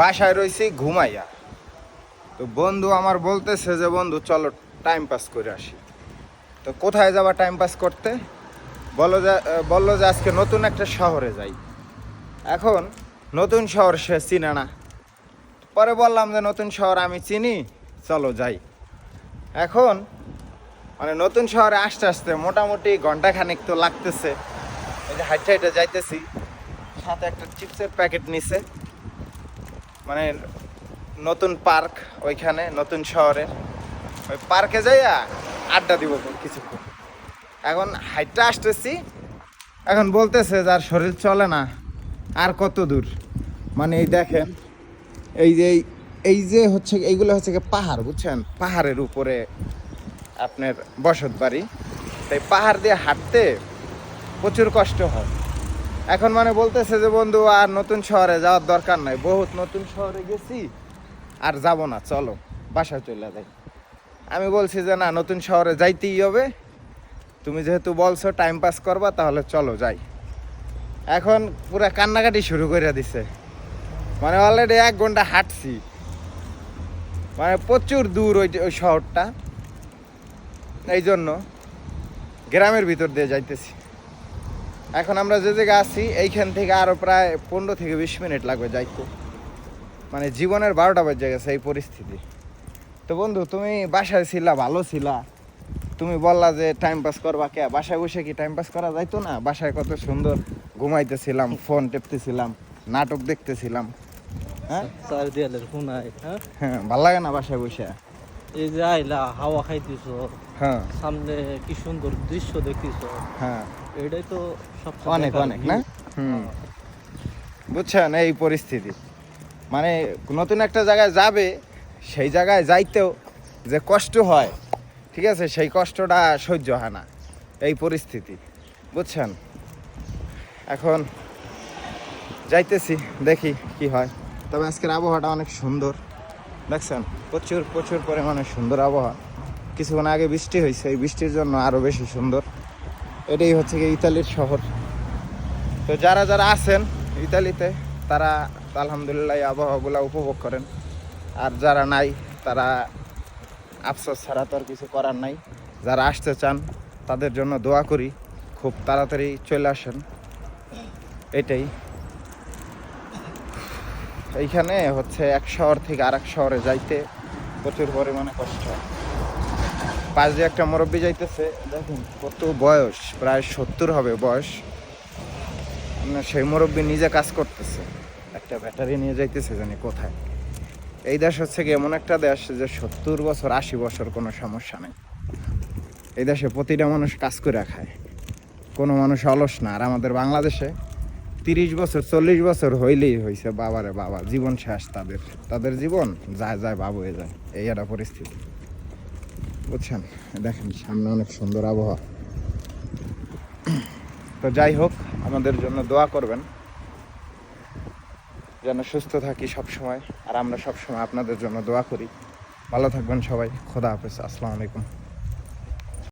বাসায় রয়েছি ঘুমাইয়া। তো বন্ধু আমার বলতেছে যে, বন্ধু, চলো টাইম পাস করে আসি। তো কোথায় যাবা টাইম পাস করতে? বলো যে বলল যে, আজকে নতুন একটা শহরে যাই। এখন নতুন শহর সে চিনে না। পরে বললাম যে, নতুন শহর আমি চিনি, চলো যাই। এখন মানে নতুন শহরে আসতে আসতে মোটামুটি ঘণ্টা খানিক তো লাগতেছে। এই যে হাইটে হাইটে যাইতেছি, সাথে একটা চিপসের প্যাকেট নিছে। মানে নতুন পার্ক ওইখানে, নতুন শহরে ওই পার্কে যাইয়া আড্ডা দিব কিছুক্ষণ। এখন হাইটটা আসতেছি। এখন বলতেছে যার শরীর চলে না, আর কত দূর? মানে এই দেখেন, এই যে, এই- যে হচ্ছে, এইগুলো হচ্ছে গিয়ে পাহাড়, বুঝছেন? পাহাড়ের উপরে আপনার বসত বাড়ি। তাই পাহাড় দিয়ে হাঁটতে প্রচুর কষ্ট হয়। এখন মানে বলতেছে যে, বন্ধু, আর নতুন শহরে যাওয়ার দরকার নাই। বহুত নতুন শহরে গেছি, আর যাব না, চলো, বাসায় চলে যাই। আমি বলছি যে, না, নতুন শহরে যাইতেই হবে। তুমি যেহেতু বলছো টাইম পাস করবা, তাহলে চলো যাই। এখন পুরা কান্নাকাটি শুরু করে দিছে। মানে অলরেডি এক ঘণ্টা হাঁটছি। মানে প্রচুর দূর ওই ওই শহরটা। এই জন্য গ্রামের ভিতর দিয়ে যাইতেছি। এখন আমরা যে জায়গায় আছি এইখান থেকে আরও প্রায় পনেরো থেকে বিশ মিনিট লাগবে যাইতে। মানে জীবনের বারোটা বাজে গেছে এই পরিস্থিতি। তো বন্ধু তুমি বাসায় ছিলা ভালো ছিলা। তুমি বললা যে টাইম পাস করবা কে? বাসায় বসে কি টাইম পাস করা যাইতো না? বাসায় কত সুন্দর ঘুমাইতেছিলাম ফোন টেপতেছিলাম নাটক দেখতেছিলাম। হ্যাঁ? চার দেয়ালের কোনায় হ্যাঁ? হ্যাঁ ভালো লাগে না বাসায় বসে? এই যে আইলা হাওয়া খাইতেছ হ্যাঁ। সামনে কি সুন্দর দৃশ্য দেখতেছ হ্যাঁ। এটাই তো সব অনেক অনেক না? হুম। বুঝছেন এই পরিস্থিতি। মানে নতুন একটা জায়গায় যাবে সেই জায়গায় যাইতেও যে কষ্ট হয় ঠিক আছে সেই কষ্টটা সহ্য হয় না এই পরিস্থিতি বুঝছেন? এখন যাইতেছি দেখি কি হয়। তবে আজকের আবহাওয়াটা অনেক সুন্দর। দেখছেন, প্রচুর প্রচুর পরিমাণে সুন্দর আবহাওয়া। কিছুক্ষণ আগে বৃষ্টি হয়েছে, এই বৃষ্টির জন্য আরও বেশি সুন্দর। এটাই হচ্ছে কি ইতালির শহর। তো যারা যারা আছেন ইতালিতে, তারা আলহামদুলিল্লাহ এই আবহাওয়াগুলো উপভোগ করেন। আর যারা নাই, তারা আফসোস ছাড়া তো আর কিছু করার নাই। যারা আসতে চান, তাদের জন্য দোয়া করি, খুব তাড়াতাড়ি চলে আসেন। এটাই। এইখানে হচ্ছে এক শহর থেকে আর এক শহরে যাইতে প্রচুর পরিমাণে কষ্ট হয়। দিয়ে একটা মুরব্বী যাইতেছে দেখুন কত বয়স প্রায় সত্তর হবে বয়স। না, সেই মুরব্বী নিজে কাজ করতেছে। একটা ব্যাটারি নিয়ে যাইতেছে জানি কোথায়। এই দেশ হচ্ছে কি এমন একটা দেশ যে সত্তর বছর আশি বছর কোনো সমস্যা নেই। এই দেশে প্রতিটা মানুষ কাজ করে খায়। কোনো মানুষ অলস না। আর আমাদের বাংলাদেশে তিরিশ বছর, চল্লিশ বছর হইলেই হয়েছে বাবারে বাবা, জীবন শেষ তাদের। তাদের জীবন যায় যায় বাবু হয়ে যায়, এই একটা পরিস্থিতি। বুঝছেন? দেখেন, সামনে অনেক সুন্দর আবহাওয়া। তো যাই হোক, আমাদের জন্য দোয়া করবেন। যেন সুস্থ থাকি সব সময় আর আমরা সব সময় আপনাদের জন্য দোয়া করি। ভালো থাকবেন সবাই। খোদা হাফেজ। আসসালামু আলাইকুম।